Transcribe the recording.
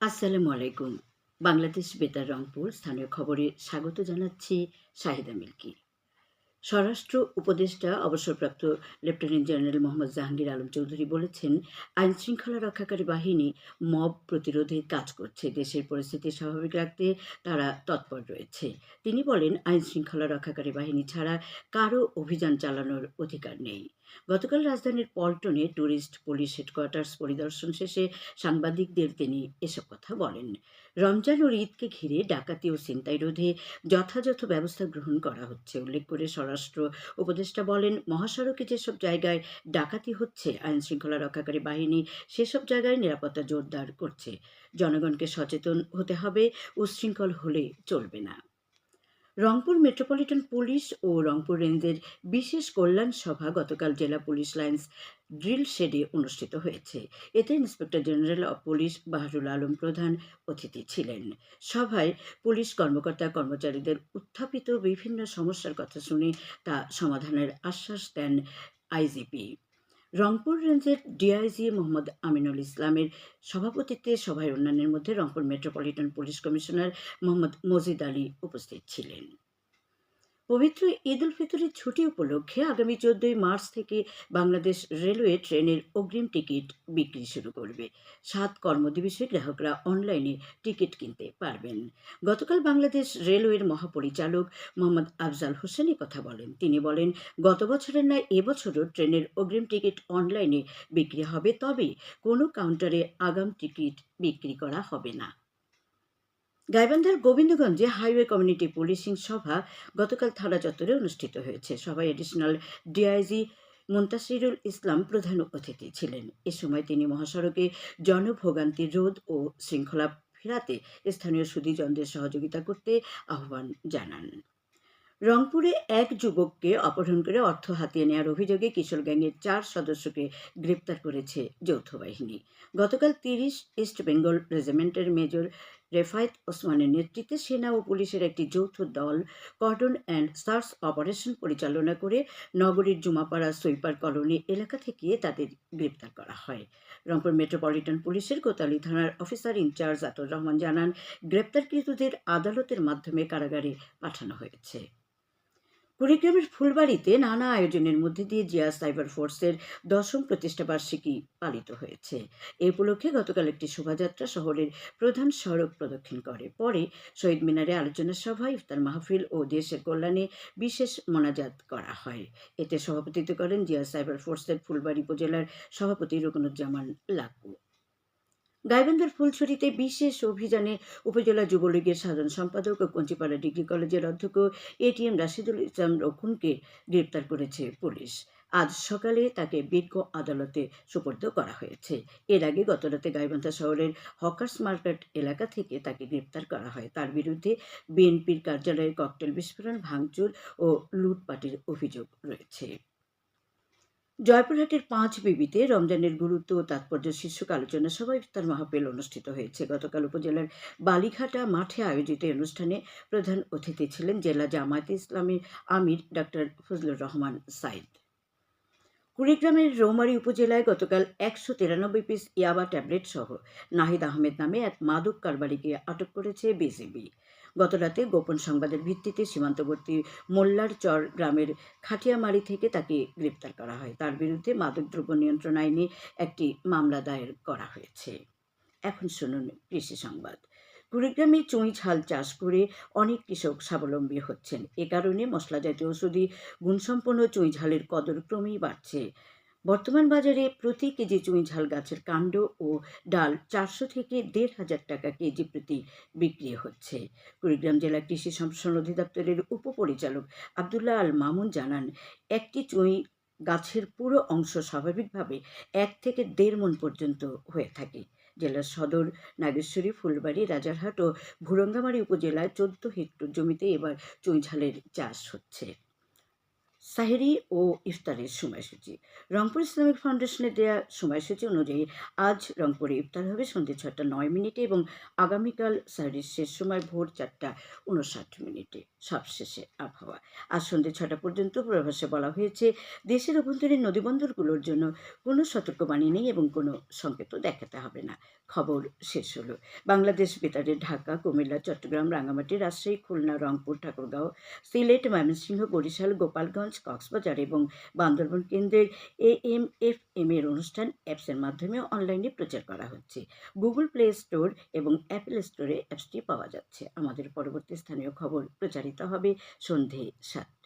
আসসালামু আলাইকুম। বাংলাদেশ বেতার রংপুর স্থানীয় খবরে স্বাগত জানাচ্ছি শাহিদা মিল্কি। স্বরাষ্ট্র উপদেষ্টা, অবসরপ্রাপ্ত লেফটেন্যান্ট জেনারেল মোহাম্মদ জাহাঙ্গীর আলম চৌধুরী বলেছেন আইন শৃঙ্খলা রক্ষাকারী বাহিনী মব প্রতিরোধে কাজ করছে, দেশের পরিস্থিতি স্বাভাবিক রাখতে তারা তৎপর রয়েছে। তিনি বলেন আইন শৃঙ্খলা রক্ষাকারী বাহিনী ছাড়া কারও অভিযান চালানোর অধিকার নেই। গতকাল রাজধানীর পল্টনে ট্যুরিস্ট পুলিশ হেডকোয়ার্টার্স পরিদর্শন শেষে সাংবাদিকদের তিনি এসব কথা বলেন। রমজান ও ঈদকে ঘিরে ডাকাতি ও ছিনতাই রোধে যথাযথ ব্যবস্থা গ্রহণ করা হচ্ছে, উল্লেখ করে স্বরাষ্ট্র উপদেষ্টা বলেন, মহাসড়কে যেসব জায়গায় ডাকাতি হচ্ছে আইন শৃঙ্খলা রক্ষাকারী বাহিনী সেসব জায়গায় নিরাপত্তা জোরদার করছে। জনগণকে সচেতন হতে হবে উচ্ছৃঙ্খল হলে চলবে না। রংপুর মেট্রোপলিটন পুলিশ ও রংপুর রেঞ্জের বিশেষ কল্যাণ সভা গতকাল জেলা পুলিশ লাইন্স ড্রিল শেডে অনুষ্ঠিত হয়েছে। এতে inspector general of police Baharul Alam প্রধান অতিথি ছিলেন। সভায় পুলিশ কর্মকর্তা কর্মচারীদের উত্থাপিত বিভিন্ন সমস্যার কথা শুনে তা সমাধানের আশ্বাস দেন আইজিপি। রংপুর রেঞ্জের ডিআইজি মোহাম্মদ আমিনুল ইসলামের সভাপতিত্বে সভায় অন্যান্যের মধ্যে Rangpur metropolitan police commissioner Mohammad Majid Ali উপস্থিত ছিলেন। পবিত্র ঈদ উল ফিতরের ছুটি উপলক্ষে আগামী চোদ্দই মার্চ থেকে বাংলাদেশ রেলওয়ে ট্রেনের অগ্রিম টিকিট বিক্রি শুরু করবে। সাত কর্মদিবসে গ্রাহকরা অনলাইনে টিকিট কিনতে পারবেন। গতকাল বাংলাদেশ রেলওয়ের মহাপরিচালক মোহাম্মদ আফজাল হোসেন কথা বলেন। তিনি বলেন, গত বছরের ন্যায় এবছরও ট্রেনের অগ্রিম টিকিট অনলাইনে বিক্রি হবে, তবে কোনো কাউন্টারে আগাম টিকিট বিক্রি করা হবে না। গাইবান্ধার গোবিন্দগঞ্জে হাইওয়ে কমিউনিটি পুলিশিং সভা গতকাল থানা চত্বরে অনুষ্ঠিত হয়েছে। সভায় এডিশনাল ডিআইজি মুন্তাসিরুল ইসলাম প্রধান অতিথি ছিলেন। এ সময় তিনি মহাসড়কে জনভোগান্তি রোধ ও শৃঙ্খলা ফেরাতে স্থানীয় সুদীজনদের সহযোগিতা করতে আহ্বান জানান। রংপুরে এক যুবককে অপহরণ করে অর্থ হাতিয়ে নেওয়ার অভিযোগে কিশোর গ্যাংয়ের চার সদস্যকে গ্রেপ্তার করেছে যৌথ বাহিনী। গতকাল তিরিশ ইস্ট বেঙ্গল রেজিমেন্টের মেজর রেফায়েত ওসমানের নেতৃত্বে সেনা ও পুলিশের একটি যৌথ দল কর্ডন অ্যান্ড সার্চ অপারেশন পরিচালনা করে নগরীর জুমাপাড়া সুইপার কলোনি এলাকা থেকে তাদের গ্রেপ্তার করা হয়। রংপুর মেট্রোপলিটন পুলিশের কোতালি থানার অফিসার ইনচার্জ আতর রহমান জানান, গ্রেপ্তারকৃতদের আদালতের মাধ্যমে কারাগারে পাঠানো হয়েছে। কুড়িগ্রামের ফুলবাড়িতে নানা আয়োজনের মধ্যে দিয়ে জিয়া সাইবার ফোর্সের দশম প্রতিষ্ঠাবার্ষিকী পালিত হয়েছে। এ উপলক্ষে গতকাল একটি শোভাযাত্রা শহরের প্রধান সড়ক প্রদক্ষিণ করে। পরে শহীদ মিনারে আলোচনা সভা ইফতার মাহফিল ও দেশের কল্যাণে বিশেষ মোনাজাত করা হয়। এতে সভাপতিত্ব করেন জিয়া সাইবার ফোর্সের ফুলবাড়ি উপজেলার সভাপতি রুকনুজ্জামান লাকু। গাইবান্ধার ফুলছড়িতে বিশেষ অভিযানে উপজেলা যুবলীগের সাধারণ সম্পাদক ও কঞ্চিপাড়া ডিগ্রি কলেজের অধ্যক্ষ এটিএম রাশিদুল ইসলাম রক্ষণকে গ্রেপ্তার করেছে পুলিশ। আজ সকালে তাকে বিজ্ঞ আদালতে সুপর্দ করা হয়েছে। এর আগে গতরাতে গাইবান্ধা শহরের হকার্স মার্কেট এলাকা থেকে তাকে গ্রেপ্তার করা হয়। তার বিরুদ্ধে বিএনপির কার্যালয়ে ককটেল বিস্ফোরণ, ভাঙচুর ও লুটপাটের অভিযোগ রয়েছে। জয়পুরহাটের পাঁচ বিবিতে রমজানের গুরুত্ব ও তাৎপর্য শীর্ষক আলোচনা সভা ইফতার মাহফিল অনুষ্ঠিত হয়েছে। গতকাল উপজেলার বালিঘাটা মাঠে আয়োজিত অনুষ্ঠানে প্রধান অতিথি ছিলেন জেলা জামায়াতে ইসলামী আমির ডাক্তার ফজলুর রহমান সাইদ। কুড়িগ্রামের রৌমারী উপজেলায় গতকাল একশো তিরানব্বই পিস ইয়াবা ট্যাবলেট সহ নাহিদ আহমেদ নামে এক মাদক কারবারিকে আটক করেছে বিসিবি গতরাতে গোপন সংবাদের ভিত্তিতে সীমান্তবর্তী মোল্লার চর গ্রামের খাটিয়ামারি থেকে তাকে গ্রেপ্তার করা হয়। তার বিরুদ্ধে মাদকদ্রব্য নিয়ন্ত্রণ আইনে একটি মামলা দায়ের করা হয়েছে। এখন শুনুন কৃষি সংবাদ। কুড়িগ্রামে চুঁই ঝাল চাষ করে অনেক কৃষক স্বাবলম্বী হচ্ছেন। এ কারণে মশলা জাতীয় ওষুধি গুণসম্পন্ন চুঁই ঝালের কদর ক্রমেই বাড়ছে। বর্তমান বাজারে প্রতি কেজি চুঁই ঝাল গাছের কাণ্ড ও ডাল চারশো থেকে দেড় হাজার টাকা কেজি প্রতি বিক্রি হচ্ছে। কুড়িগ্রাম জেলা কৃষি সম্প্রসারণ অধিদপ্তরের উপপরিচালক আবদুল্লাহ আল মামুন জানান, একটি চুঁই গাছের পুরো অংশ স্বাভাবিকভাবে এক থেকে দেড় মন পর্যন্ত হয়ে থাকে। জেলার সদর নাগেশ্বরী, ফুলবাড়ি, রাজারহাট ও ভুরঙ্গামারী উপজেলায় চোদ্দ হেক্টর জমিতে এবার চুঁই ঝালের চাষ হচ্ছে। সাহেরি ও ইফতারের সময়সূচি। রংপুর ইসলামিক ফাউন্ডেশনের দেয়া সময়সূচি অনুযায়ী আজ রংপুরে ইফতার হবে সন্ধ্যে ছটা নয় মিনিটে এবং আগামীকাল সাহেরির শেষ সময় ভোর চারটা উনষাট মিনিটে। সবশেষে আবহাওয়া। আজ সন্ধ্যে ছটা পর্যন্ত পূর্বাভাসে বলা হয়েছে, দেশের অভ্যন্তরীণ নদীবন্দরগুলোর জন্য কোনো সতর্কবাণী নেই এবং কোনো সংকেতও দেখাতে হবে না। খবর শেষ হলো। বাংলাদেশ বেতারে ঢাকা, কুমিল্লা, চট্টগ্রাম, রাঙ্গামাটি, রাজশাহী, খুলনা, রংপুর, ঠাকুরগাঁও, সিলেট, ময়মনসিংহ, বরিশাল, গোপালগঞ্জ কক্সবাজার এবং বান্দরবন কেন্দ্রের এ এম এফ এম এর অনুষ্ঠান অ্যাপসের মাধ্যমে অনলাইনে প্রচার করা হচ্ছে। গুগল প্লে স্টোর এবং অ্যাপেল স্টোরে অ্যাপসটি পাওয়া যাচ্ছে। আমাদের পরবর্তী স্থানীয় খবর প্রচারিত হবে সন্ধে সাতটায়।